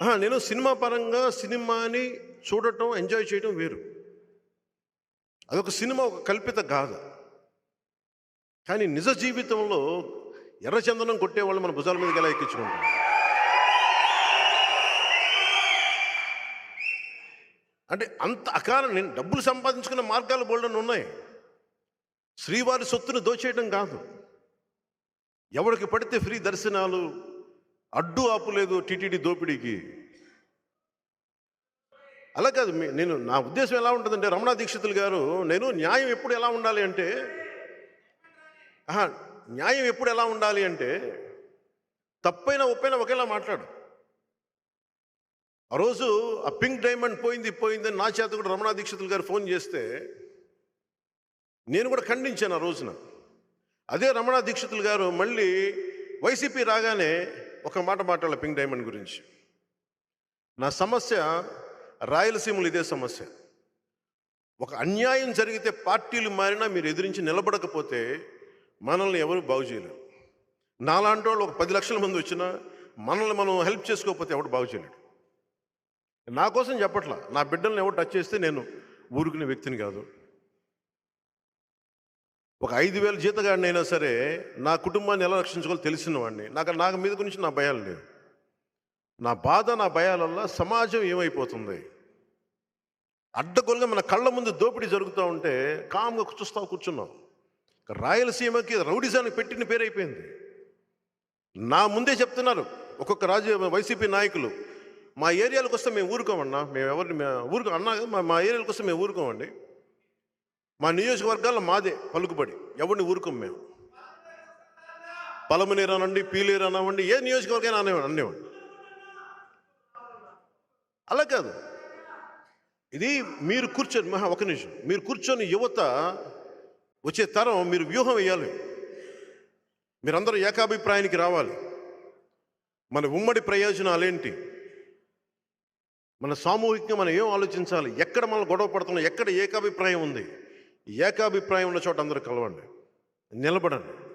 నేను సినిమా పరంగా సినిమాని చూడటం ఎంజాయ్ చేయడం వేరు. అదొక సినిమా ఒక కల్పిత గాథ. కానీ నిజ జీవితంలో ఎర్రచందనం కొట్టేవాళ్ళు మన భుజాల మీదకి ఎలా ఎక్కించుకుంటాం అంటే అంత అకారం నేను డబ్బులు సంపాదించుకున్న మార్గాలు బోల్డన్ ఉన్నాయి. శ్రీవారి సొత్తును దోచేయడం కాదు. ఎవరికి పడితే ఫ్రీ దర్శనాలు అడ్డు ఆపులేదు టీటీడీ దోపిడీకి. అలా కాదు నేను నా ఉద్దేశం ఎలా ఉంటుందంటే రమణ దీక్షితులు గారు నేను న్యాయం ఎప్పుడు ఎలా ఉండాలి అంటే ఆహా, న్యాయం ఎప్పుడు ఎలా ఉండాలి అంటే తప్పైనా ఒప్పైనా ఒకేలా మాట్లాడు. ఆ రోజు ఆ పింక్ డైమండ్ పోయింది పోయింది అని నా చేత కూడా రమణ దీక్షితులు గారు ఫోన్ చేస్తే నేను కూడా ఖండించాను ఆ రోజున. అదే రమణ దీక్షితులు గారు మళ్ళీ వైసీపీ రాగానే ఒక మాట మాట్లాడాలి పింక్ డైమండ్ గురించి. నా సమస్య రాయలసీమలు ఇదే సమస్య. ఒక అన్యాయం జరిగితే పార్టీలు మారినా మీరు ఎదిరించి నిలబడకపోతే మనల్ని ఎవరు బాగు చేయలేరు. నాలాంటి వాళ్ళు ఒక పది లక్షల మంది వచ్చినా మనల్ని మనం హెల్ప్ చేసుకోకపోతే ఎవడు బాగు చేయలేడు. నా కోసం చెప్పట్లా. నా బిడ్డల్ని ఎవరు టచ్ చేస్తే నేను ఊరుకునే వ్యక్తిని కాదు. ఒక ఐదు వేల జీతగాడినైనా సరే నా కుటుంబాన్ని ఎలా రక్షించుకోవాలో తెలిసిన వాడిని నాకు నాకు మీద గురించి నా భయాలు లేవు. నా బాధ నా భయాల వల్ల సమాజం ఏమైపోతుంది? అడ్డగోలుగా మన కళ్ళ ముందు దోపిడీ జరుగుతూ ఉంటే కామ్గా చూస్తా కూర్చున్నాం. రాయలసీమకి రౌడిజానికి పెట్టిన పేరు అయిపోయింది. నా ముందే చెప్తున్నారు ఒక్కొక్క రాజ్య వైసీపీ నాయకులు మా ఏరియాలకు వస్తే మేము ఊరుకోమన్నా మేము ఎవరిని ఊరుకో అన్నా మా మా ఏరియాలకు వస్తే మేము ఊరుకోమండి. మా నియోజకవర్గాల్లో మాదే పలుకుబడి. ఎవరిని ఊరుకోం మేము? పలమనేరు అనండి పీలేరు అనండి ఏ నియోజకవర్గం అనేవాడు అనేవాడు అలా కాదు. ఇది మీరు కూర్చొని మహా ఒక నిమిషం. మీరు కూర్చొని యువత వచ్చే తరం మీరు వ్యూహం వేయాలి. మీరందరూ ఏకాభిప్రాయానికి రావాలి. మన ఉమ్మడి ప్రయోజనాలేంటి మన సామూహికంగా మనం ఏం ఆలోచించాలి? ఎక్కడ మనం గొడవ పడుతున్నాం? ఎక్కడ ఏకాభిప్రాయం ఉంది? ఏకాభిప్రాయం ఉన్న చోట అందరూ కలవండి. నిలబడండి.